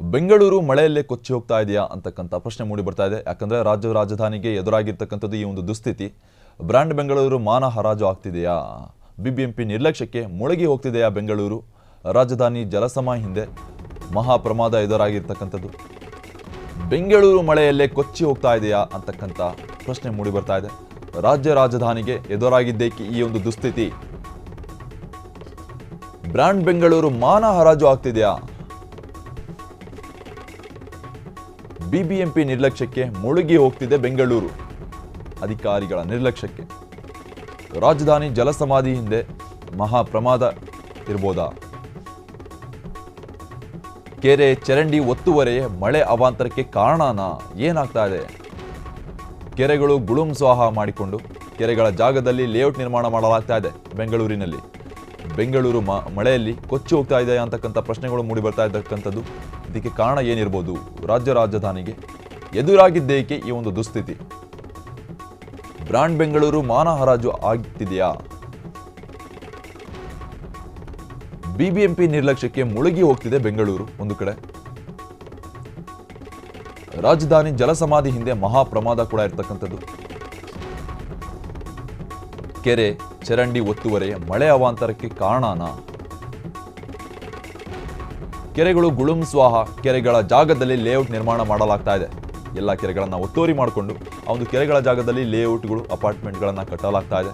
ಬೆಂಗಳೂರು ಮಳೆಯಲ್ಲೇ ಕೊಚ್ಚಿ ಹೋಗ್ತಾ ಇದೆಯಾ ಅಂತಕ್ಕಂಥ ಪ್ರಶ್ನೆ ಮೂಡಿ ಬರ್ತಾ ಇದೆ. ಯಾಕಂದ್ರೆ ರಾಜ್ಯ ರಾಜಧಾನಿಗೆ ಎದುರಾಗಿರ್ತಕ್ಕಂಥದ್ದು ಈ ಒಂದು ದುಸ್ಥಿತಿ. ಬ್ರ್ಯಾಂಡ್ ಬೆಂಗಳೂರು ಮಾನ ಹರಾಜು ಆಗ್ತಿದೆಯಾ? ಬಿಬಿಎಂಪಿ ನಿರ್ಲಕ್ಷ್ಯಕ್ಕೆ ಮುಳುಗಿ ಹೋಗ್ತಿದೆಯಾ ಬೆಂಗಳೂರು? ರಾಜಧಾನಿ ಜಲಸಮ ಹಿಂದೆ ಮಹಾಪ್ರಮಾದ ಎದುರಾಗಿರ್ತಕ್ಕಂಥದ್ದು. ಬೆಂಗಳೂರು ಮಳೆಯಲ್ಲೇ ಕೊಚ್ಚಿ ಹೋಗ್ತಾ ಇದೆಯಾ ಅಂತಕ್ಕಂಥ ಪ್ರಶ್ನೆ ಮೂಡಿ ಬರ್ತಾ ಇದೆ. ರಾಜ್ಯ ರಾಜಧಾನಿಗೆ ಎದುರಾಗಿದ್ದೇಕೆ ಈ ಒಂದು ದುಸ್ಥಿತಿ. ಬ್ರ್ಯಾಂಡ್ ಬೆಂಗಳೂರು ಮಾನ ಹರಾಜು ಆಗ್ತಿದೆಯಾ? ಬಿಬಿಎಂಪಿ ನಿರ್ಲಕ್ಷ್ಯಕ್ಕೆ ಮುಳುಗಿ ಹೋಗ್ತಿದೆ ಬೆಂಗಳೂರು. ಅಧಿಕಾರಿಗಳ ನಿರ್ಲಕ್ಷ್ಯಕ್ಕೆ. ರಾಜಧಾನಿ ಜಲಸಮಾಧಿ ಹಿಂದೆ ಮಹಾ ಪ್ರಮಾದ ಇರ್ಬೋದಾ? ಕೆರೆ ಚರಂಡಿ ಒತ್ತುವರೆ ಮಳೆ ಅವಾಂತರಕ್ಕೆ ಕಾರಣನಾ? ಏನಾಗ್ತಾ ಇದೆ? ಕೆರೆಗಳು ಗುಳುಂ ಸ್ವಾಹ ಮಾಡಿಕೊಂಡು, ಕೆರೆಗಳ ಜಾಗದಲ್ಲಿ ಲೇಔಟ್ ನಿರ್ಮಾಣ ಮಾಡಲಾಗ್ತಾ ಇದೆ ಬೆಂಗಳೂರಿನಲ್ಲಿ. ಬೆಂಗಳೂರು ಮಳೆಯಲ್ಲಿ ಕೊಚ್ಚಿ ಹೋಗ್ತಾ ಇದೆ ಅಂತಕ್ಕಂಥ ಪ್ರಶ್ನೆಗಳು ಮೂಡಿ ಬರ್ತಾ ಇದ್ದಕ್ಕಂಥದ್ದು ಇದಕ್ಕೆ ಕಾರಣ ಏನಿರ್ಬೋದು? ರಾಜ್ಯ ರಾಜಧಾನಿಗೆ ಎದುರಾಗಿದ್ದೇಕೆ ಈ ಒಂದು ದುಸ್ಥಿತಿ? ಬ್ರಾಂಡ್ ಬೆಂಗಳೂರು ಮಾನ ಹರಾಜು ಆಗ್ತಿದೆಯಾ? ಬಿಬಿಎಂಪಿ ನಿರ್ಲಕ್ಷ್ಯಕ್ಕೆ ಮುಳುಗಿ ಹೋಗ್ತಿದೆ ಬೆಂಗಳೂರು ಒಂದು ಕಡೆ. ರಾಜಧಾನಿ ಜಲಸಮಾಧಿ ಹಿಂದೆ ಮಹಾ ಪ್ರಮಾದ ಕೂಡ ಇರ್ತಕ್ಕಂಥದ್ದು. ಕೆರೆ ಚರಂಡಿ ಒತ್ತುವರೆ ಮಳೆ ಅವಾಂತರಕ್ಕೆ ಕಾರಣನಾ? ಕೆರೆಗಳು ಗುಳುಂ ಸ್ವಾಹ, ಕೆರೆಗಳ ಜಾಗದಲ್ಲಿ ಲೇಔಟ್ ನಿರ್ಮಾಣ ಮಾಡಲಾಗ್ತಾ ಇದೆ. ಎಲ್ಲ ಕೆರೆಗಳನ್ನ ಒತ್ತುವರಿ ಮಾಡಿಕೊಂಡು ಆ ಒಂದು ಕೆರೆಗಳ ಜಾಗದಲ್ಲಿ ಲೇಔಟ್ಗಳು, ಅಪಾರ್ಟ್ಮೆಂಟ್ಗಳನ್ನು ಕಟ್ಟಲಾಗ್ತಾ ಇದೆ.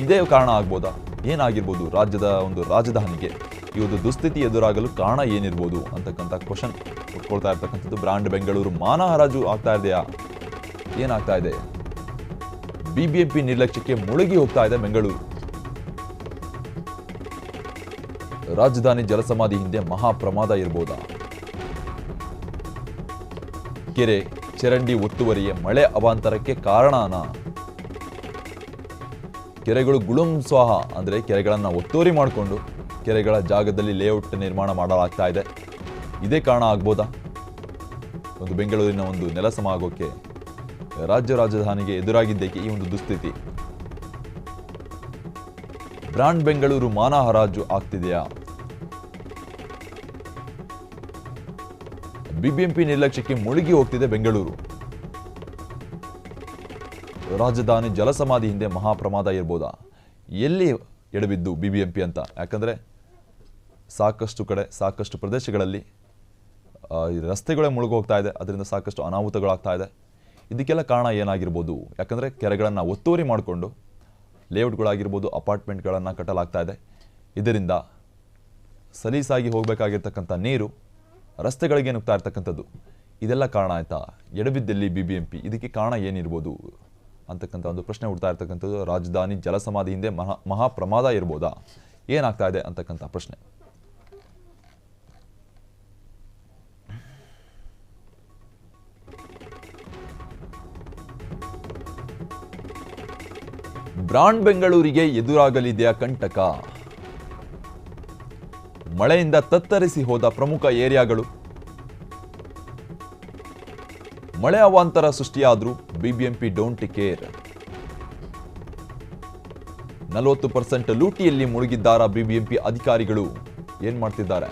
ಇದೇ ಕಾರಣ ಆಗ್ಬೋದಾ? ಏನಾಗಿರ್ಬೋದು ರಾಜ್ಯದ ಒಂದು ರಾಜಧಾನಿಗೆ? ಈ ಒಂದು ದುಸ್ಥಿತಿ ಎದುರಾಗಲು ಕಾರಣ ಏನಿರ್ಬೋದು ಅಂತಕ್ಕಂಥ ಕ್ವಶನ್ ಉಟ್ಕೊಳ್ತಾ ಇರ್ತಕ್ಕಂಥದ್ದು ಬ್ರಾಂಡ್ ಬೆಂಗಳೂರು. ಮಾನ ಹರಾಜು ಆಗ್ತಾ ಇದೆಯಾ? ಏನಾಗ್ತಾ ಇದೆ? ಬಿಬಿಎಂಪಿ ನಿರ್ಲಕ್ಷ್ಯಕ್ಕೆ ಮುಳುಗಿ ಹೋಗ್ತಾ ಇದೆ ಬೆಂಗಳೂರು. ರಾಜಧಾನಿ ಜಲಸಮಾಧಿ ಹಿಂದೆ ಮಹಾ ಪ್ರಮಾದ ಇರ್ಬೋದಾ? ಕೆರೆ, ಚರಂಡಿ ಒತ್ತುವರಿಯೇ ಮಳೆ ಅವಾಂತರಕ್ಕೆ ಕಾರಣನಾ? ಕೆರೆಗಳು ಗುಳುಂ ಸ್ವಾಹ ಅಂದ್ರೆ ಕೆರೆಗಳನ್ನು ಒತ್ತುವರಿ ಮಾಡಿಕೊಂಡು ಕೆರೆಗಳ ಜಾಗದಲ್ಲಿ ಲೇಔಟ್ ನಿರ್ಮಾಣ ಮಾಡಲಾಗ್ತಾ ಇದೆ. ಇದೇ ಕಾರಣ ಆಗ್ಬೋದಾ? ಒಂದು ಬೆಂಗಳೂರಿನ ಒಂದು ನೆಲಸಮ ಆಗೋಕ್ಕೆ ರಾಜ್ಯ ರಾಜಧಾನಿಗೆ ಎದುರಾಗಿದ್ದೇಕೆ ಈ ಒಂದು ದುಸ್ಥಿತಿ. ಬ್ರಾಂಡ್ ಬೆಂಗಳೂರು ಮಾನ ಹರಾಜು ಆಗ್ತಿದೆಯಾ? ಬಿಬಿಎಂಪಿ ನಿರ್ಲಕ್ಷ್ಯಕ್ಕೆ ಮುಳುಗಿ ಹೋಗ್ತಿದೆ ಬೆಂಗಳೂರು. ರಾಜಧಾನಿ ಜಲಸಮಾಧಿ ಹಿಂದೆ ಮಹಾಪ್ರಮಾದ ಇರ್ಬೋದಾ? ಎಲ್ಲಿ ಎಡಬಿದ್ದು ಬಿಬಿಎಂಪಿ ಅಂತ? ಯಾಕಂದ್ರೆ ಸಾಕಷ್ಟು ಕಡೆ, ಸಾಕಷ್ಟು ಪ್ರದೇಶಗಳಲ್ಲಿ ರಸ್ತೆಗಳೇ ಮುಳುಗೋಗ್ತಾ ಇದೆ, ಅದರಿಂದ ಸಾಕಷ್ಟು ಅನಾಹುತಗಳಾಗ್ತಾ ಇದೆ. ಇದಕ್ಕೆಲ್ಲ ಕಾರಣ ಏನಾಗಿರ್ಬೋದು? ಯಾಕಂದರೆ ಕೆರೆಗಳನ್ನು ಒತ್ತುವರಿ ಮಾಡಿಕೊಂಡು ಲೇಔಟ್ಗಳಾಗಿರ್ಬೋದು, ಅಪಾರ್ಟ್ಮೆಂಟ್ಗಳನ್ನು ಕಟ್ಟಲಾಗ್ತಾ ಇದೆ. ಇದರಿಂದ ಸಲೀಸಾಗಿ ಹೋಗಬೇಕಾಗಿರ್ತಕ್ಕಂಥ ನೀರು, ರಸ್ತೆಗಳಿಗೆ ನುಗ್ತಾ ಇರ್ತಕ್ಕಂಥದ್ದು. ಇದೆಲ್ಲ ಕಾರಣ ಆಯ್ತಾ? ಎಡಬಿದ್ದಲ್ಲಿ ಬಿ ಬಿ ಎಂ ಪಿ ಇದಕ್ಕೆ ಕಾರಣ ಏನಿರ್ಬೋದು ಅಂತಕ್ಕಂಥ ಒಂದು ಪ್ರಶ್ನೆ ಹುಡ್ತಾ ಇರ್ತಕ್ಕಂಥದ್ದು. ರಾಜಧಾನಿ ಜಲಸಮಾಧಿ ಹಿಂದೆ ಮಹಾ ಮಹಾಪ್ರಮಾದ ಇರ್ಬೋದಾ? ಏನಾಗ್ತಾ ಇದೆ ಅಂತಕ್ಕಂಥ ಪ್ರಶ್ನೆ. ಬ್ರಾಂಡ್ ಬೆಂಗಳೂರಿಗೆ ಎದುರಾಗಲಿದೆಯಾ ಕಂಟಕ? ಮಳೆಯಿಂದ ತತ್ತರಿಸಿ ಹೋದ ಪ್ರಮುಖ ಏರಿಯಾಗಳು. ಮಳೆ ಅವಾಂತರ ಸೃಷ್ಟಿಯಾದರೂ ಬಿಬಿಎಂಪಿ ಡೋಂಟ್ ಕೇರ್ ನಲವತ್ತು ಪರ್ಸೆಂಟ್ ಲೂಟಿಯಲ್ಲಿ ಮುಳುಗಿದ್ದಾರ ಬಿಬಿಎಂಪಿ ಅಧಿಕಾರಿಗಳು? ಏನ್ ಮಾಡ್ತಿದ್ದಾರೆ?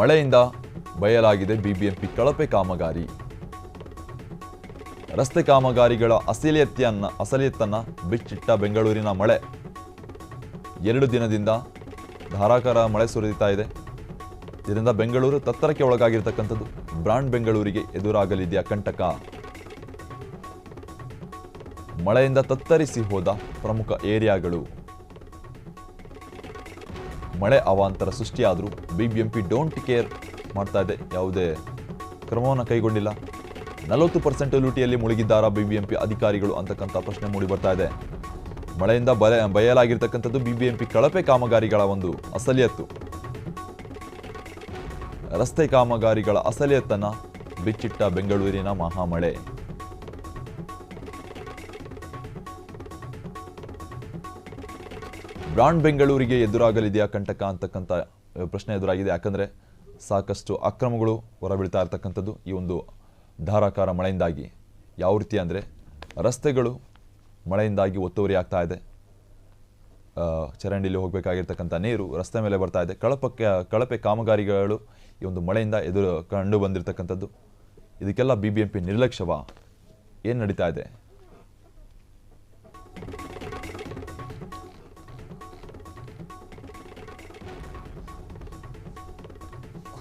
ಮಳೆಯಿಂದ ಬಯಲಾಗಿದೆ ಬಿಬಿಎಂಪಿ ಕಳಪೆ ಕಾಮಗಾರಿ. ರಸ್ತೆ ಕಾಮಗಾರಿಗಳ ಅಸಲಿಯತ್ತೆಯನ್ನು ಅಸಲಿಯತ್ತನ್ನ ಬಿಚ್ಚಿಟ್ಟ ಬೆಂಗಳೂರಿನ ಮಳೆ. ಎರಡು ದಿನದಿಂದ ಧಾರಾಕಾರ ಮಳೆ ಸುರಿದಿತಾ ಇದೆ. ಇದರಿಂದ ಬೆಂಗಳೂರು ತತ್ತರಕ್ಕೆ ಒಳಗಾಗಿರ್ತಕ್ಕಂಥದ್ದು. ಬ್ರಾಂಡ್ ಬೆಂಗಳೂರಿಗೆ ಎದುರಾಗಲಿದೆಯಾ ಕಂಟಕ? ಮಳೆಯಿಂದ ತತ್ತರಿಸಿ ಹೋದ ಪ್ರಮುಖ ಏರಿಯಾಗಳು. ಮಳೆ ಅವಾಂತರ ಸೃಷ್ಟಿಯಾದರೂ B B M P don't care ಮಾಡ್ತಾ ಇದೆ. ಯಾವುದೇ ಕ್ರಮವನ್ನು ಕೈಗೊಂಡಿಲ್ಲ. ನಲವತ್ತು ಪರ್ಸೆಂಟ್ ಲೂಟಿಯಲ್ಲಿ ಮುಳುಗಿದ್ದಾರಾ ಬಿಬಿಎಂಪಿ ಅಧಿಕಾರಿಗಳು ಅಂತಕ್ಕಂಥ ಪ್ರಶ್ನೆ ಮೂಡಿ ಬರ್ತಾ ಇದೆ. ಮಳೆಯಿಂದ ಬಯ ಬಯಲಾಗಿರ್ತಕ್ಕಂಥದ್ದು ಬಿಬಿಎಂಪಿ ಕಳಪೆ ಕಾಮಗಾರಿಗಳ ಒಂದು ಅಸಲಿಯತ್ತು. ರಸ್ತೆ ಕಾಮಗಾರಿಗಳ ಅಸಲಿಯತ್ತನ್ನ ಬಿಚ್ಚಿಟ್ಟ ಬೆಂಗಳೂರಿನ ಮಹಾಮಳೆ. ಬ್ರಾಂಡ್ ಬೆಂಗಳೂರಿಗೆ ಎದುರಾಗಲಿದೆಯಾ ಕಂಟಕ ಅಂತಕ್ಕಂಥ ಪ್ರಶ್ನೆ ಎದುರಾಗಿದೆ. ಯಾಕಂದ್ರೆ ಸಾಕಷ್ಟು ಅಕ್ರಮಗಳು ಹೊರಬೀಳ್ತಾ ಇರ್ತಕ್ಕಂಥದ್ದು ಈ ಒಂದು ಧಾರಾಕಾರ ಮಳೆಯಿಂದಾಗಿ. ಯಾವ ರೀತಿ ಅಂದರೆ ರಸ್ತೆಗಳು ಮಳೆಯಿಂದಾಗಿ ಒತ್ತುವರಿ ಆಗ್ತಾ ಇದೆ. ಚರಂಡಿಲಿ ಹೋಗಬೇಕಾಗಿರ್ತಕ್ಕಂಥ ನೀರು ರಸ್ತೆ ಮೇಲೆ ಬರ್ತಾ ಇದೆ. ಕಳಪಕ್ಕೆ, ಕಳಪೆ ಕಾಮಗಾರಿಗಳು ಈ ಒಂದು ಮಳೆಯಿಂದ ಎದುರು ಕಂಡು ಬಂದಿರತಕ್ಕಂಥದ್ದು. ಇದಕ್ಕೆಲ್ಲ ಬಿ ಬಿ ಎಂ ನಿರ್ಲಕ್ಷ್ಯವಾ? ಏನು ನಡೀತಾ ಇದೆ?